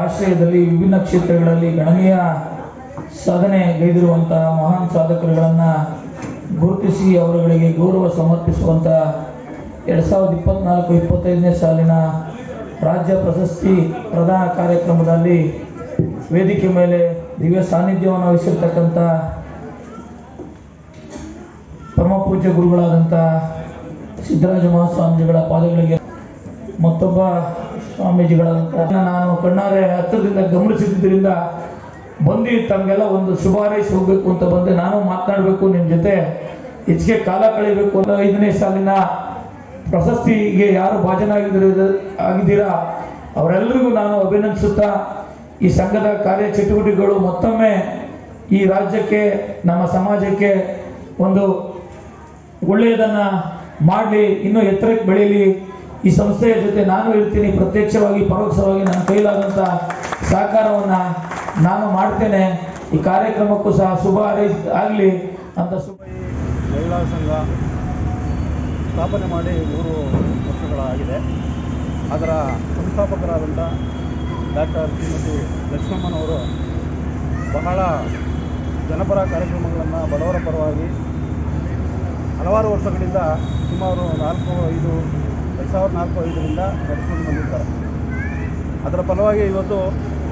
ಆಶ್ರಯದಲ್ಲಿ ವಿಭಿನ್ನ ಕ್ಷೇತ್ರಗಳಲ್ಲಿ ಗಣನೀಯ ಸಾಧನೆ ಗೈದಿರುವಂತಹ ಮಹಾನ್ ಸಾಧಕರುಗಳನ್ನ ಗುರುತಿಸಿ ಅವರುಗಳಿಗೆ ಗೌರವ ಸಮರ್ಪಿಸುವಂತ ಎರಡ್ ಸಾವಿರದ ಇಪ್ಪತ್ನಾಲ್ಕು ಇಪ್ಪತ್ತೈದನೇ ಸಾಲಿನ ರಾಜ್ಯ ಪ್ರಶಸ್ತಿ ಪ್ರದಾನ ಕಾರ್ಯಕ್ರಮದಲ್ಲಿ ವೇದಿಕೆ ಮೇಲೆ ದಿವ್ಯ ಸಾನ್ನಿಧ್ಯವನ್ನು ವಹಿಸಿರ್ತಕ್ಕಂಥ ಪರಮ ಪೂಜ್ಯ ಗುರುಗಳಾದಂಥ ಸಿದ್ದರಾಜ ಮಹಾಸ್ವಾಮಿಗಳ ಪಾದಗಳಿಗೆ ಮತ್ತೊಬ್ಬ ಸ್ವಾಮೀಜಿಗಳ ನಾನು ಕಣ್ಣಾರೆ ಹತ್ತಿರದಿಂದ ಗಮನಿಸಿದ್ದರಿಂದ ಬಂದು ತಮಗೆಲ್ಲ ಒಂದು ಶುಭ ಹೋಗಬೇಕು ಹೋಗ್ಬೇಕು ಅಂತ ಬಂದೆ ನಾನು ಮಾತನಾಡಬೇಕು ನಿಮ್ಮ ಜೊತೆ ಹೆಚ್ಚಿಗೆ ಕಾಲ ಕಳಿಬೇಕು ಅಂತ ಐದನೇ ಸಾಲಿನ ಪ್ರಶಸ್ತಿಗೆ ಯಾರು ಭಾಜನಾಗಿದ್ದೀರ ಆಗಿದ್ದೀರಾ? ಅವರೆಲ್ಲರಿಗೂ ನಾನು ಅಭಿನಂದಿಸುತ್ತಾ ಈ ಸಂಘದ ಕಾರ್ಯ ಚಟುವಟಿಕೆಗಳು ಮತ್ತೊಮ್ಮೆ ಈ ರಾಜ್ಯಕ್ಕೆ, ನಮ್ಮ ಸಮಾಜಕ್ಕೆ ಒಂದು ಒಳ್ಳೆಯದನ್ನು ಮಾಡಲಿ, ಇನ್ನೂ ಎತ್ತರಕ್ಕೆ ಬೆಳೀಲಿ ಈ ಸಂಸ್ಥೆಯ ಜೊತೆ ನಾನು ಇರ್ತೀನಿ ಪ್ರತ್ಯಕ್ಷವಾಗಿ, ಪರೋಕ್ಷವಾಗಿ ನನ್ನ ಕೈಲಾದಂಥ ಸಹಕಾರವನ್ನ ನಾನು ಮಾಡ್ತೇನೆ. ಈ ಕಾರ್ಯಕ್ರಮಕ್ಕೂ ಸಹ ಶುಭ ಆಗಲಿ ಅಂತ ಶುಭ ಮಹಿಳಾ ಸಂಘ ಸ್ಥಾಪನೆ ಮಾಡಿ ಮೂರು ವರ್ಷಗಳಾಗಿದೆ. ಅದರ ಸಂಸ್ಥಾಪಕರಾದಂಥ ಡಾಕ್ಟರ್ ಶ್ರೀಮತಿ ಲಕ್ಷ್ಮಮ್ಮನವರು ಬಹಳ ಜನಪರ ಕಾರ್ಯಕ್ರಮಗಳನ್ನು ಬಡವರ ಪರವಾಗಿ ಹಲವಾರು ವರ್ಷಗಳಿಂದ ಸುಮಾರು ನಾಲ್ಕು, ಐದು ಎರಡು ಸಾವಿರದ ನಾಲ್ಕು ಐದರಿಂದ ನಡೆಸ್ಕೊಂಡು ಬಂದಿರ್ತಾರೆ ಅದರ ಫಲವಾಗಿ ಇವತ್ತು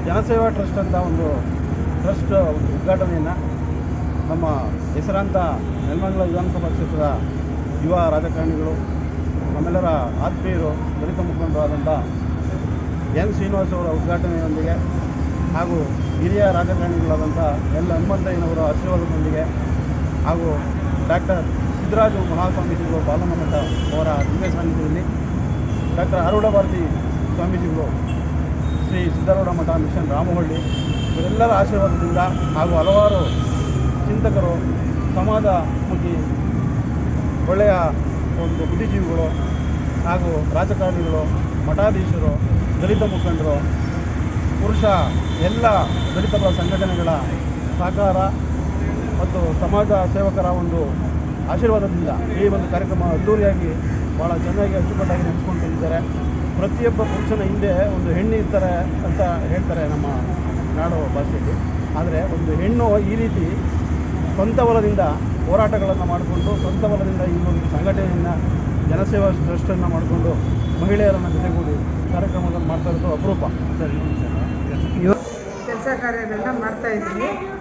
ಜನಸೇವಾ ಟ್ರಸ್ಟ್ ಅಂತ ಒಂದು ಟ್ರಸ್ಟ್ ಉದ್ಘಾಟನೆಯನ್ನು ನಮ್ಮ ಹೆಸರಾಂತ ನೆಲಮಂಗಲ ವಿಧಾನಸಭಾ ಕ್ಷೇತ್ರದ ಯುವ ರಾಜಕಾರಣಿಗಳು, ನಮ್ಮೆಲ್ಲರ ಆತ್ಮೀಯರು, ದಲಿತ ಮುಖಂಡರಾದಂಥ ಎನ್ ಶ್ರೀನಿವಾಸ್ ಅವರ ಉದ್ಘಾಟನೆಯೊಂದಿಗೆ ಹಾಗೂ ಹಿರಿಯ ರಾಜಕಾರಣಿಗಳಾದಂಥ ಎಲ್ ಹನುಮಂತಯ್ಯನವರ ಆಶೀರ್ವಾದದೊಂದಿಗೆ ಹಾಗೂ ಡಾಕ್ಟರ್ ಸಿದ್ದರಾಜು ಮಹಾಸ್ವಾಮೀಜಿಗಳು ಬಾಲಮಠ ಅವರ ದಿವ್ಯ ಸಾನ್ನಿಧ್ಯದಲ್ಲಿ ಡಾಕ್ಟರ್ ಆರೂಢ ಭಾರತಿ ಸ್ವಾಮೀಜಿಗಳು ಶ್ರೀ ಸಿದ್ದಾರೂಢ ಮಠ ಮಿಷನ್ ರಾಮಹಳ್ಳಿ ಇವರೆಲ್ಲರ ಆಶೀರ್ವಾದದಿಂದ ಹಾಗೂ ಹಲವಾರು ಚಿಂತಕರು ಸಮಾಜ ಮುಖಿ ಒಳ್ಳೆಯ ಒಂದು ಬುದ್ಧಿಜೀವಿಗಳು ಹಾಗೂ ರಾಜಕಾರಣಿಗಳು, ಮಠಾಧೀಶರು, ದಲಿತ ಮುಖಂಡರು, ಪುರುಷ ಎಲ್ಲ ದಲಿತ ಸಂಘಟನೆಗಳ ಸಹಕಾರ ಮತ್ತು ಸಮಾಜ ಸೇವಕರ ಒಂದು ಆಶೀರ್ವಾದದಿಂದ ಈ ಒಂದು ಕಾರ್ಯಕ್ರಮ ಅದ್ದೂರಿಯಾಗಿ ಭಾಳ ಚೆನ್ನಾಗಿ ಅಚ್ಚುಕಟ್ಟಾಗಿ ನಡೆಸ್ಕೊಂಡು ಬಂದಿದ್ದಾರೆ. ಪ್ರತಿಯೊಬ್ಬ ಪುರುಷನ ಹಿಂದೆ ಒಂದು ಹೆಣ್ಣು ಇರ್ತಾರೆ ಅಂತ ಹೇಳ್ತಾರೆ ನಮ್ಮ ನಾಡು ಭಾಷೆಯಲ್ಲಿ. ಆದರೆ ಒಂದು ಹೆಣ್ಣು ಈ ರೀತಿ ಸ್ವಂತ ಬಲದಿಂದ ಹೋರಾಟಗಳನ್ನು ಮಾಡಿಕೊಂಡು, ಸ್ವಂತ ಬಲದಿಂದ ಈ ಒಂದು ಸಂಘಟನೆಯನ್ನು ಜನಸೇವಾ ಟ್ರಸ್ಟನ್ನು ಮಾಡಿಕೊಂಡು ಮಹಿಳೆಯರನ್ನು ಜೊತೆಗೂಡಿ ಕಾರ್ಯಕ್ರಮಗಳನ್ನು ಮಾಡ್ತಾ ಇರೋದು ಅಪರೂಪ. ಕೆಲಸ ಕಾರ್ಯಗಳನ್ನ ಮಾಡ್ತಾ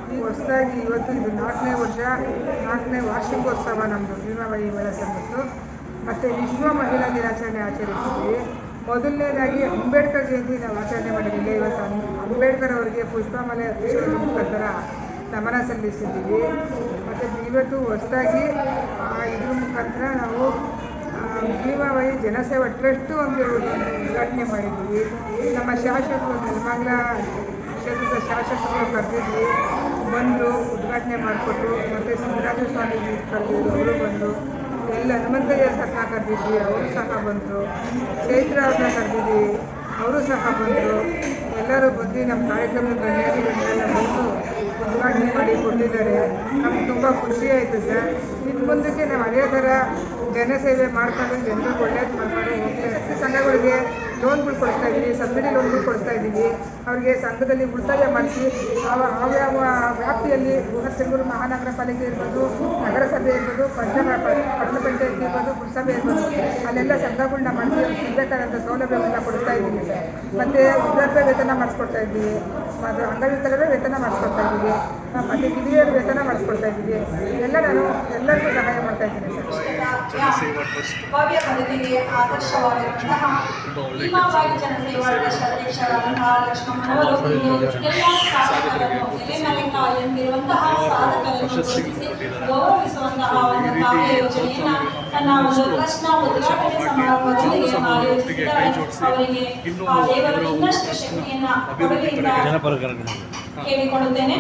ಇದ್ದೀವಿ ಹೊಸದಾಗಿ ಇವತ್ತು ಇದು ನಾಲ್ಕನೇ ವರ್ಷ, ನಾಲ್ಕನೇ ವಾರ್ಷಿಕೋತ್ಸವ ನಮ್ಮದು ಭೀಮಾಬಾಯಿ ಮಹಿಳಾ ಸಂಘದ್ದು ಮತ್ತು ವಿಶ್ವ ಮಹಿಳಾ ದಿನಾಚರಣೆ ಆಚರಿಸಿದ್ವಿ ಮೊದಲನೇದಾಗಿ ಅಂಬೇಡ್ಕರ್ ಜಯಂತಿ ನಾವು ಆಚರಣೆ ಮಾಡಿದ್ದೀವಿ ಇವತ್ತು ಅಂಬೇಡ್ಕರ್ ಅವರಿಗೆ ಪುಷ್ಪಮಾಲೆ ಅರ್ಪಿಸೋದ್ರ ಮುಖಾಂತರ ನಮನ ಸಲ್ಲಿಸಿದ್ದೀವಿ. ಮತ್ತು ಇವತ್ತು ಹೊಸದಾಗಿ ಇದ್ರ ಮುಖಾಂತರ ನಾವು ಭೀಮಾಬಾಯಿ ಜನಸೇವಾ ಟ್ರಸ್ಟ್ ಒಂದು ಉದ್ಘಾಟನೆ ಮಾಡಿದ್ದೀವಿ. ನಮ್ಮ ಶಾಸಕರು ನೆಲಮಂಗಲ ಕ್ಷೇತ್ರದ ಶಾಸಕರು ಕರೆದಿದ್ವಿ ಬಂದರು ಉದ್ಘಾಟನೆ ಮಾಡಿಕೊಟ್ಟು ಮತ್ತು ಸಿದ್ದರಾಜ ಸ್ವಾಮೀಜಿ ಕರೆದಿದ್ರು ಅವರು ಬಂದು ಎಲ್ಲ ಹನುಮಂತಯ್ಯ ಸರ್ನ ಕರೆದಿದ್ವಿ, ಅವರು ಸಹ ಬಂದರು. ಚೈತ್ರ ಅವ್ರನ್ನ ಕರೆದಿದ್ವಿ, ಅವರು ಸಹ ಬಂದರು. ಎಲ್ಲರೂ ಬಂದು ನಮ್ಮ ಕಾರ್ಯಕ್ರಮದ ಗಣ್ಯಾಧಿಗಳನ್ನೆಲ್ಲ ಬಂದು ಉದ್ಘಾಟನೆ ಮಾಡಿ ಕೊಟ್ಟಿದ್ದಾರೆ. ನಮ್ಗೆ ತುಂಬ ಖುಷಿ ಆಯಿತು ಸರ್. ಇನ್ನು ಮುಂದಕ್ಕೆ ನಾವು ಅದೇ ಥರ ಜನಸೇವೆ ಮಾಡ್ಕೊಂಡು ಜನರಿಗೆ ಒಳ್ಳೇದು ಮಾಡ್ಕೊಂಡು ಹೋಗ್ತಾ. ಸಂಘಗಳಿಗೆ ಲೋನ್ಗಳು ಕೊಡ್ತಾ ಇದ್ದೀವಿ ಸಬ್ಸಿಡಿ ಲೋನ್ಗಳು ಕೊಡ್ತಾ ಇದ್ದೀವಿ ಅವರಿಗೆ ಸಂಘದಲ್ಲಿ ಉಳಿತಾಯ ಮಾಡಿಸಿ ಅವ ಯಾವ್ಯಾವ ವ್ಯಾಪ್ತಿಯಲ್ಲಿ ಬೃಹತ್ ಮಹಾನಗರ ಪಾಲಿಕೆ ಇರ್ಬೋದು ನಗರಸಭೆ ಇರ್ಬೋದು ಪಂಚಾಯ ಪಟ್ಟಣ ಪಂಚಾಯತ್ ಇರ್ಬೋದು ಪುರಸಭೆ ಇರ್ಬೋದು ಅಲ್ಲೆಲ್ಲ ಸಂಘಗಳನ್ನ ಮಾಡಿಸಿ ಅವ್ರಿಗೆ ಸಿಗಬೇಕಾದಂಥ ಸೌಲಭ್ಯಗಳನ್ನ ಕೊಡ್ತಾ ಇದ್ದೀವಿ ಸರ್. ಮತ್ತು ವಿದ್ಯಾರ್ಥಿ ವೇತನ ಮಾಡಿಸ್ಕೊಡ್ತಾ ಇದ್ದೀವಿ. ಮತ್ತು ಅಂಗವಿಕಲರ ವೇತನ ಮಾಡಿಸ್ಕೊಡ್ತಾ ಇದ್ದೀವಿ. ಮತ್ತು ಹಿರಿಯರ ವೇತನ ಮಾಡಿಸ್ಕೊಡ್ತಾ ಇದ್ದೀವಿ. ಎಲ್ಲ ನಾನು ಎಲ್ಲರಿಗೂ ಸಹಾಯ ಮಾಡ್ತಾ ಇದ್ದೀನಿ ಸರ್. ಭವ್ಯ ಬದುಕಿಗೆ ಆದರ್ಶವಾಗಿರುವಂತಹ ಭೀಮಾಬಾಯಿ ಜನಸೇವಾ ಟ್ರಸ್ಟ್ ಅಧ್ಯಕ್ಷರಾದಂತಹ ಲಕ್ಷ್ಮಮ್ಮನವರು ಎಲ್ಲ ಸಾಧಕರನ್ನು ಎಲೆಮರೆಕ ಎಂದಿರುವಂತಹ ಸಾಧಕರನ್ನು ಗುರುತಿಸಿ ಗೌರವಿಸುವಂತಹ ಒಂದು ಕಾರ್ಯ ಯೋಜನೆಯನ್ನ ತನ್ನ ಒಂದು ಟ್ರಸ್ಟ್ನ ಉದ್ಘಾಟನೆ ಸಮಾರಂಭದೊಂದಿಗೆ ಆಯೋಜಿಸಿದ್ದಾರೆ ಅವರಿಗೆ ಆ ದೇವರು ಇನ್ನಷ್ಟು ಶಕ್ತಿಯನ್ನ ಕೇಳಿಕೊಳ್ಳುತ್ತೇನೆ